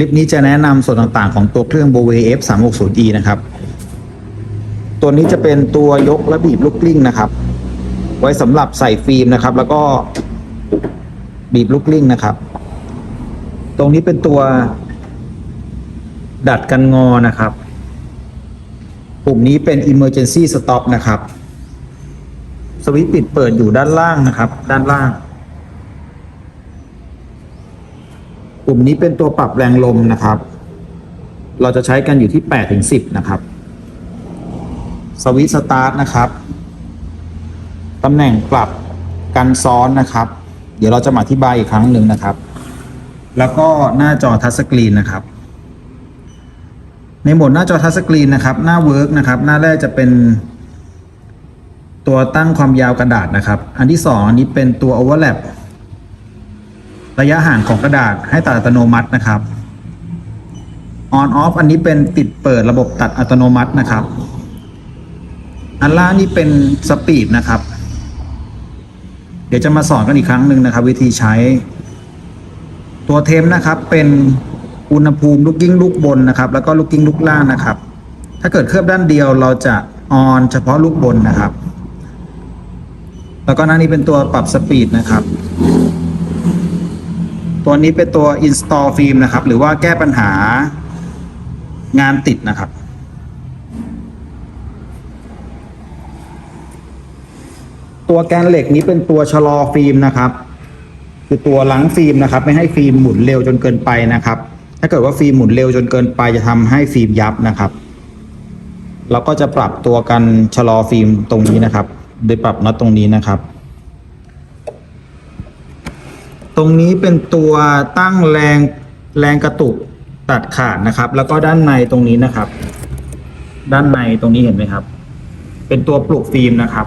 ลิปนี้จะแนะนำส่วนต่างๆของตัวเครื่อง b o w F 3 6 0 E นะครับ ตัวนี้จะเป็นตัวยกและบีบลูกกลิ้งนะครับ ไว้สำหรับใส่ฟิล์มนะครับ แล้วก็บีบลูกกลิ้งนะครับ ตรงนี้เป็นตัวดัดกันงอนะครับ ปุ่มนี้เป็น emergency stop นะครับ สวิตช์ปิดเปิดอยู่ด้านล่างนะครับ ด้านล่าง ปุ่มนี้เป็นตัวปรับแรงลมนะครับ เราจะใช้กันอยู่ที่8ถึง10 นะครับสวิตสตาร์ทนะครับตำแหน่งปรับกันซ้อนนะครับ เดี๋ยวเราจะมาอธิบายอีกครั้งหนึ่งนะครับ แล้วก็หน้าจอทัชสกรีนนะครับ ในโหมดหน้าจอทัชสกรีนนะครับ หน้าเวิร์กนะครับ หน้าแรกจะเป็น ตัวตั้งความยาวกระดาษนะครับ อันที่สองอันนี้เป็นตัว overlap ร ระยะห่างของกระดาษให้ตัดอัตโนมัตินะครับ on off อันนี้เป็นติดเปิดระบบตัดอัตโนมัตินะครับ อันล่างนี่เป็นสปีดนะครับ เดี๋ยวจะมาสอนกันอีกครั้งหนึ่งนะครับ วิธีใช้ ตัวเทมนะครับเป็นอุณหภูมิลูกกิ้งลูกบนนะครับ แล้วก็ลูกกิ้งลูกล่างนะครับ ถ้าเกิดเคลือบด้านเดียวเราจะออนเฉพาะลูกบนนะครับ แล้วก็หน้านี้เป็นตัวปรับสปีดนะครับ ตัวนี้เป็นตัว install film นะครับ หรือว่าแก้ปัญหางานติดนะครับ ตัวแกนเหล็กนี้เป็นตัวชะลอฟิล์มนะครับ คือตัวล้างฟิล์มนะครับ ไม่ให้ฟิล์มหมุนเร็วจนเกินไปนะครับ ถ้าเกิดว่าฟิล์มหมุนเร็วจนเกินไปจะทำให้ฟิล์มยับนะครับเราก็จะปรับตัวกันชะลอฟิล์มตรงนี้นะครับ โดยปรับน็อตตรงนี้นะครับ ตรงนี้เป็นตัวตั้งแรงแรงกระตุกตัดขาดนะครับ แล้วก็ด้านในตรงนี้นะครับ ด้านในตรงนี้เห็นไหมครับ เป็นตัวปลุกฟิล์มนะครับ